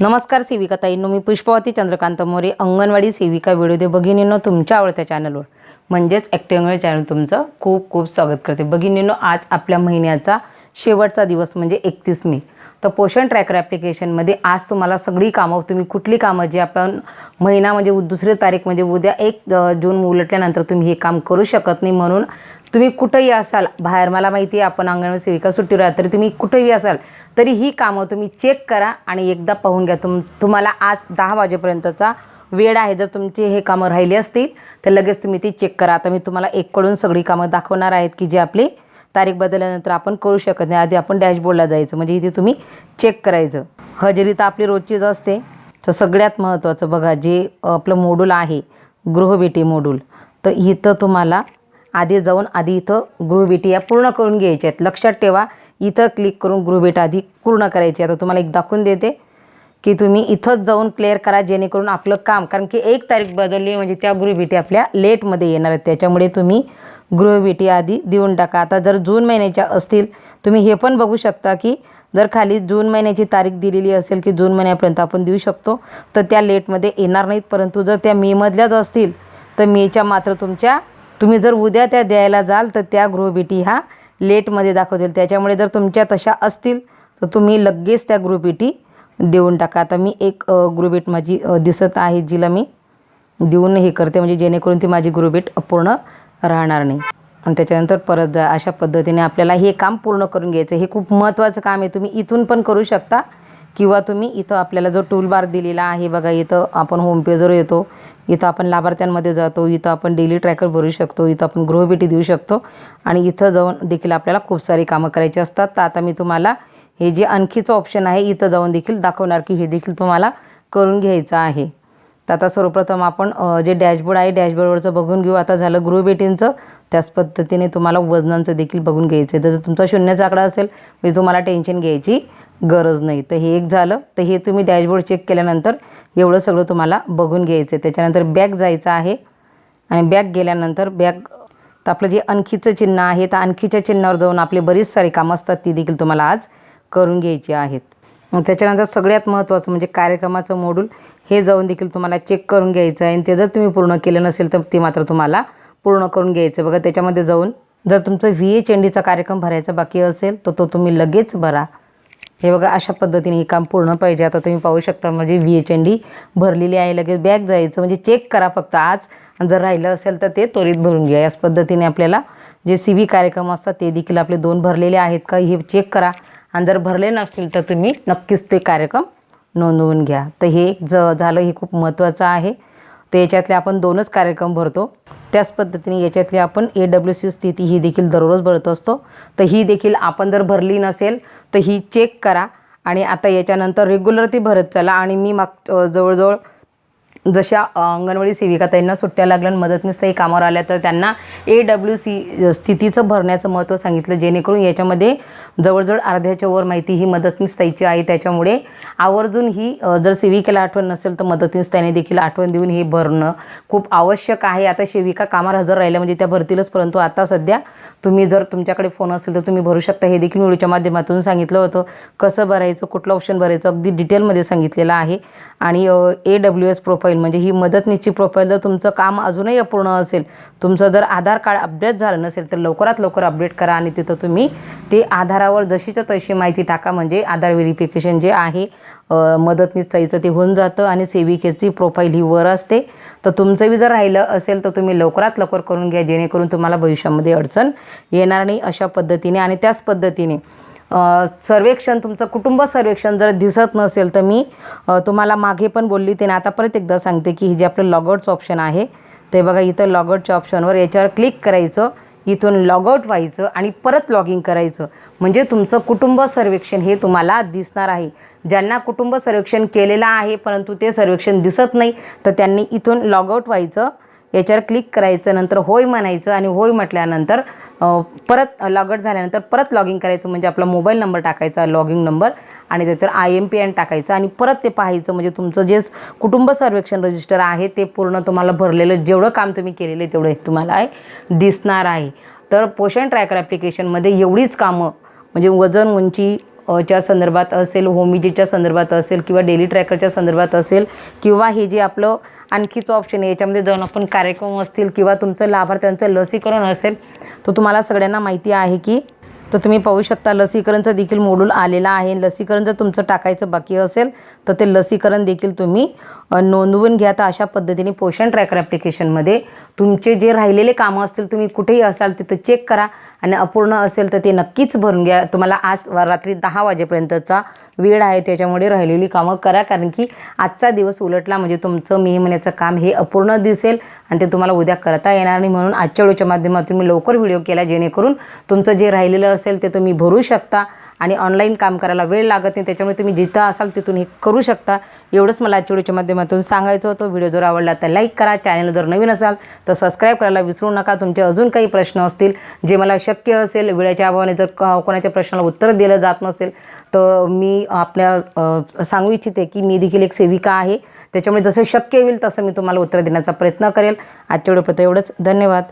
नमस्कार सेविका ताईंनो मी पुष्पावती चंद्रकांत मोरे अंगणवाडी सेविका व्हिडिओ दे भगिनींनो तुमच्या आवडत्या चॅनलवर म्हणजेच ॲक्टिव्ह चॅनल तुमचं खूप खूप स्वागत करते. भगिनींनो आज आपल्या महिन्याचा शेवटचा दिवस म्हणजे एकतीस मे. तर पोषण ट्रॅकर ॲप्लिकेशनमध्ये आज तुम्हाला सगळी कामं तुम्ही कुठली कामं जी आपण महिना म्हणजे दुसरी तारीख म्हणजे उद्या एक जून उलटल्यानंतर तुम्ही हे काम करू शकत नाही म्हणून तुम्ही कुठंही असाल बाहेर मला माहिती आहे आपण अंगणवाडी सेविका सुट्टीवर आहात तरी तुम्ही कुठंही असाल तरी ही कामं तुम्ही चेक करा आणि एकदा पाहून घ्या. तुम तुम्हाला आज दहा वाजेपर्यंतचा वेळ आहे जर तुमची हे कामं राहिली असतील तर लगेच तुम्ही ती चेक करा. आता मी तुम्हाला एककडून सगळी कामं दाखवणार आहेत की जे आपली तारीख बदलल्यानंतर आपण करू शकत नाही. आधी आपण डॅशबोर्डला जायचं म्हणजे इथे तुम्ही चेक करायचं. हजेरी तर आपली रोजचीच असते. तर सगळ्यात महत्त्वाचं बघा जे आपलं मोडूल आहे गृहभेटी मोडूल तर इथं तुम्हाला आधी जाऊन आधी इथं गृहभेटी या पूर्ण करून घ्यायच्या आहेत. लक्षात ठेवा इथं क्लिक करून गृहभेट आधी पूर्ण करायची आता तुम्हाला एक दाखवून देते की तुम्ही इथंच जाऊन क्लिअर करा जेणेकरून आपलं काम कारण की एक तारीख बदलली म्हणजे त्या गृहभेटी आपल्या लेटमध्ये येणार आहेत. त्याच्यामुळे तुम्ही गृहभेटी आधी देऊन टाका. आता जर जून महिन्याच्या असतील तुम्ही हे पण बघू शकता की जर खाली जून महिन्याची तारीख दिलेली असेल की जून महिन्यापर्यंत आपण देऊ शकतो तर त्या लेटमध्ये येणार नाहीत. परंतु जर त्या मेमधल्याच असतील तर मेच्या मात्र तुमच्या तुम्ही जर उद्या त्या द्यायला जाल तर त्या गृहभेटी ह्या लेटमध्ये दाखवतील. त्याच्यामुळे जर तुमच्या तशा असतील तर तुम्ही लगेच त्या गृहभेटी देऊन टाका. आता मी एक अ, गृहभेट माझी दिसत आहे जिला मी देऊन हे करते. म्हणजे जेणेकरून ती माझी गृहभेट पूर्ण राहणार नाही. आणि त्याच्यानंतर परत जा अशा पद्धतीने आपल्याला हे काम पूर्ण करून घ्यायचं. हे खूप महत्त्वाचं काम आहे. तुम्ही इथून पण करू शकता. किंवा तुम्ही इथं आपल्याला जो टूल बार दिलेला आहे बघा इथं आपण होम पेजवर येतो इथं आपण लाभार्थ्यांमध्ये जातो इथं आपण डेली ट्रॅकर भरू शकतो इथं आपण गृहभेटी देऊ शकतो आणि इथं जाऊन देखील आपल्याला खूप सारी कामं करायची असतात. तर आता मी तुम्हाला हे जे आणखीचं ऑप्शन आहे इथं जाऊन देखील दाखवणार की हे देखील तुम्हाला करून घ्यायचं आहे. तर आता सर्वप्रथम आपण जे डॅशबोर्ड आहे डॅशबोर्डवरचं बघून घेऊ. आता झालं गृहभेटींचं. त्याच पद्धतीने तुम्हाला वजनांचं देखील बघून घ्यायचं आहे. जर तुमचा शून्याचा आकडा असेल म्हणजे तुम्हाला टेन्शन घ्यायची गरज नाही. तर हे एक झालं. तर हे तुम्ही डॅशबोर्ड चेक केल्यानंतर एवढं सगळं तुम्हाला बघून घ्यायचं आहे त्याच्यानंतर बॅग जायचं आहे. आणि बॅग गेल्यानंतर बॅग तर आपलं जे आणखीचं चिन्ह आहे तर आणखीच्या चिन्हावर जाऊन आपले बरीच सारी कामं असतात ती देखील तुम्हाला आज करून घ्यायची आहेत. त्याच्यानंतर सगळ्यात महत्त्वाचं म्हणजे कार्यक्रमाचं मोडूल हे जाऊन देखील तुम्हाला चेक करून घ्यायचं आहे. आणि ते जर तुम्ही पूर्ण केलं नसेल तर ते मात्र तुम्हाला पूर्ण करून घ्यायचं बघा त्याच्यामध्ये जाऊन जर तुमचं व्ही एच एन डीचा कार्यक्रम भरायचा बाकी असेल तर तो तुम्ही लगेच भरा. हे बघा अशा पद्धतीने हे काम पूर्ण पाहिजे. आता तुम्ही पाहू शकता म्हणजे व्ही एच एन डी भरलेली आहे लगेच बॅग जायचं म्हणजे चेक करा फक्त आज. जर राहिलं असेल तर ते त्वरित भरून घ्या. याच पद्धतीने आपल्याला जे सी व्ही कार्यक्रम असतात ते देखील आपले दोन भरलेले आहेत का हे चेक करा. आणि जर भरले नसतील तर तुम्ही नक्कीच ते कार्यक्रम नोंदवून घ्या. तर हे ज झालं हे खूप महत्त्वाचं आहे. तर याच्यातले आपण दोनच कार्यक्रम भरतो. त्याच पद्धतीने याच्यातली आपण ए डब्ल्यू सी स्थिती ही देखील दररोज भरत असतो. तर ही देखील आपण जर भरली नसेल तर ही चेक करा. आणि आता याच्यानंतर रेग्युलर ती भरत चला. आणि मी माग जवळजवळ जशा अंगणवाडी सेविका त्यांना सुट्ट्या लागल्या आणि मदतनीस काही कामावर आल्या तर त्यांना ए डब्ल्यू सी स्थितीचं भरण्याचं महत्त्व सांगितलं. जेणेकरून याच्यामध्ये जवळजवळ अर्ध्याच्या वर माहिती ही मदतनीस ताईची आहे. त्याच्यामुळे आवर्जून ही जर सेविकेला आठवण नसेल तर मदतनीसताईने देखील आठवण देऊन हे भरणं खूप आवश्यक आहे. आता सेविका कामावर हजर राहिल्या म्हणजे त्या भरतीलच परंतु आता सध्या तुम्ही जर तुमच्याकडे फोन असेल तर तुम्ही भरू शकता. हे देखील व्हिडिओच्या माध्यमातून सांगितलं होतं. कसं भरायचं कुठलं ऑप्शन भरायचं अगदी डिटेलमध्ये सांगितलेलं आहे. आणि ए डब्ल्यू एस प्रोफाईल म्हणजे ही मदतनीची प्रोफाईल जर तुमचं काम अजूनही अपूर्ण असेल. तुमचं जर आधार कार्ड अपडेट झालं नसेल तर लवकरात लवकर अपडेट करा आणि तिथं तुम्ही ते आधारावर जशीच्या तशी माहिती टाका म्हणजे आधार व्हेरिफिकेशन जे आहे अ, मदतनीस चाईचं ते होऊन जातं आणि सेविकेची प्रोफाईल ही वर असते. तर तुमचं बी जर राहिलं असेल तर तुम्ही लवकरात लवकर करून घ्या जेणेकरून तुम्हाला भविष्यामध्ये अडचण येणार नाही अशा पद्धतीने आणि त्याच पद्धतीने सर्वेक्षण तुमचं कुटुंब सर्वेक्षण जर दिसत नसेल तर मी तुम्हाला मागे पण बोलली ते आता परत एकदा सांगते की हे जे आपलं लॉगआउटचं ऑप्शन आहे ते बघा इथं लॉगआउटच्या ऑप्शनवर याच्यावर क्लिक करायचं इथून लॉगआउट व्हायचं आणि परत लॉग इन करायचं. म्हणजे तुमचं कुटुंब सर्वेक्षण हे तुम्हाला दिसणार आहे. ज्यांना कुटुंब सर्वेक्षण केलेलं आहे परंतु ते सर्वेक्षण दिसत नाही तर त्यांनी इथून लॉगआउट व्हायचं याच्यावर क्लिक करायचं नंतर होय म्हणायचं आणि होय म्हटल्यानंतर परत लॉगआउट झाल्यानंतर परत लॉग इन करायचं म्हणजे आपला मोबाईल नंबर टाकायचा लॉगिंग नंबर आणि त्याच्यावर आय एम पी एन टाकायचं आणि परत ते पाहायचं म्हणजे तुमचं जे कुटुंब सर्वेक्षण रजिस्टर आहे ते पूर्ण तुम्हाला भरलेलं जेवढं काम तुम्ही केलेलं आहे तेवढं तुम्हाला दिसणार आहे. तर पोषण ट्रॅकर ॲप्लिकेशनमध्ये एवढीच कामं म्हणजे वजन उंची च्या संदर्भात असेल होमिजीच्या संदर्भात असेल किंवा डेली ट्रॅकरच्या संदर्भात असेल किंवा हे जे आपलं आणखीचं ऑप्शन आहे याच्यामध्ये जाऊन आपण कार्यक्रम असतील किंवा तुमचं लाभार्थ्यांचं लसीकरण असेल तर तुम्हाला सगळ्यांना माहिती आहे की तर तुम्ही पाहू शकता लसीकरणचं देखील मोडूल आलेला आहे. लसीकरण जर तुमचं टाकायचं बाकी असेल तर ते लसीकरण देखील तुम्ही नोंदवून घ्या. तर अशा पद्धतीने पोषण ट्रॅकर ॲप्लिकेशनमध्ये तुमचे जे राहिलेले कामं असतील तुम्ही कुठेही असाल तिथं चेक करा आणि अपूर्ण असेल तर ते नक्कीच भरून घ्या. तुम्हाला आज रात्री दहा वाजेपर्यंतचा वेळ आहे त्याच्यामुळे राहिलेली कामं करा. कारण की आजचा दिवस उलटला म्हणजे तुमचं मे महिन्याचं काम हे अपूर्ण दिसेल आणि ते तुम्हाला उद्या करता येणार नाही. म्हणून आजच्या वेळेच्या माध्यमातून मी लवकर व्हिडिओ केला जेणेकरून तुमचं जे राहिलेलं असेल ते तुम्ही भरू शकता आणि ऑनलाईन काम करायला वेळ लागत नाही त्याच्यामुळे तुम्ही जिथं असाल तिथून हे करू शकता. एवढंच मला आजच्या माध्यमातून सांगायचं होतं. व्हिडिओ जर आवडला तर लाईक करा. चॅनल जर नवीन असाल तर सबस्क्राईब करायला विसरू नका. तुमचे अजून काही प्रश्न असतील जे मला शक्य असेल वेळेच्या अभावाने जर कोणाच्या प्रश्नाला उत्तर दिलं जात नसेल तर मी आपल्या सांगू इच्छिते की मी देखील एक सेविका आहे. त्याच्यामुळे जसं शक्य होईल तसं मी तुम्हाला उत्तर देण्याचा प्रयत्न करेल. आजच्या व्हिडिओपर्यंत एवढंच. धन्यवाद.